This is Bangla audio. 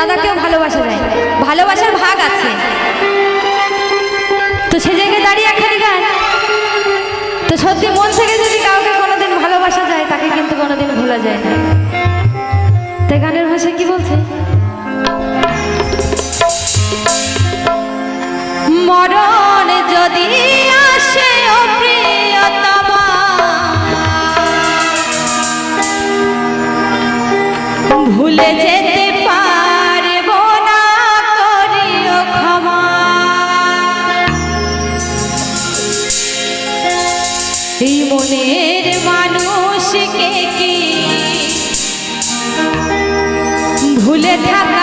দাদাকেও ভালোবাসা যায় ভালোবাসার ভাগ আছে। তো সে জায়গায় দাঁড়িয়ে একখানি গান। তো সত্যি মন থেকে যদি কাউকে কোনোদিন ভালোবাসা যায়, তাকে কিন্তু কোনোদিন ভোলা যায় না। তো গানের ভাষা কি বলছে? মরণ যদি ভুলে থাকা